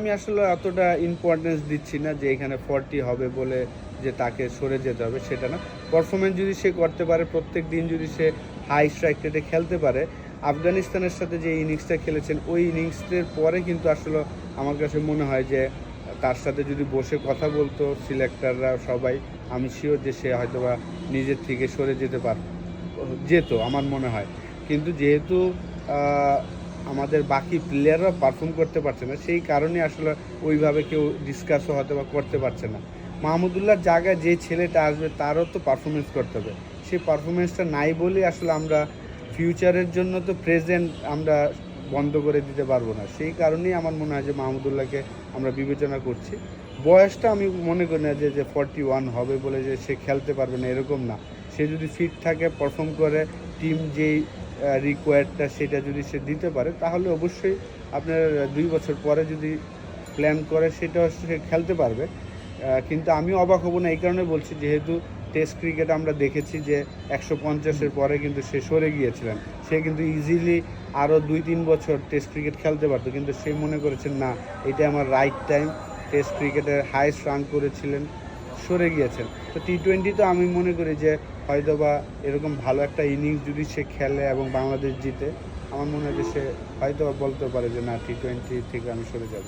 আমি আসলে অতটা ইম্পর্টেন্স দিচ্ছি না যে এখানে ফর্টি হবে বলে যে তাকে সরে যেতে হবে, সেটা না। পারফরমেন্স যদি সে করতে পারে, প্রত্যেক দিন যদি সে হাই স্ট্রাইক রেটে খেলতে পারে, আফগানিস্তানের সাথে যে ইনিংসটা খেলেছেন, ওই ইনিংসের পরে কিন্তু আসলে আমার কাছে মনে হয় যে তার সাথে যদি বসে কথা বলতো সিলেক্টাররা সবাই, আমি শিওর যে সে হয়তোবা নিজের থেকে সরে যেতে পার, যেত আমার মনে হয়। কিন্তু যেহেতু আমাদের বাকি প্লেয়াররা পারফর্ম করতে পারছে না। সেই কারণে আসলে ওইভাবে কেউ ডিসকাসও হয়তো বা করতে পারছে না। মাহমুদুল্লাহর জায়গায় যে ছেলেটা আসবে, তারও তো পারফরমেন্স করতে হবে। সেই পারফরমেন্সটা নাই বলেই আসলে আমরা ফিউচারের জন্য তো প্রেজেন্ট আমরা বন্ধ করে দিতে পারব না। সেই কারণেই আমার মনে হয় যে মাহমুদুল্লাহকে আমরা বিবেচনা করছি। বয়সটা আমি মনে করি না যে যে ফর্টি ওয়ান হবে বলে যে সে খেলতে পারবে না, এরকম না। সে যদি ফিট থাকে পারফর্ম করে টিম যেই রিকোয়ার্ডটা সেটা যদি সে দিতে পারে, তাহলে অবশ্যই আপনার দুই বছর পরে যদি প্ল্যান করে সেটা সে খেলতে পারবে। কিন্তু আমি অবাক হব না, এই কারণে বলছি যেহেতু টেস্ট ক্রিকেট আমরা দেখেছি যে একশো পঞ্চাশের পরে কিন্তু সে সরে গিয়েছিলেন। সে কিন্তু ইজিলি আরও দুই তিন বছর টেস্ট ক্রিকেট খেলতে পারতো, কিন্তু সে মনে করেছেন, না এটা আমার রাইট টাইম টেস্ট ক্রিকেটের হাইস্ট রান করেছিলেন। সরে গিয়েছেন। তো টি টোয়েন্টি তো আমি মনে করি যে হয়তো বা এরকম ভালো একটা ইনিংস যদি সে খেলে এবং বাংলাদেশ জিতে, আমার মনে হয় যে সে হয়তো বলতে পারে যে না টি টোয়েন্টি থেকে আমি সরে যাব।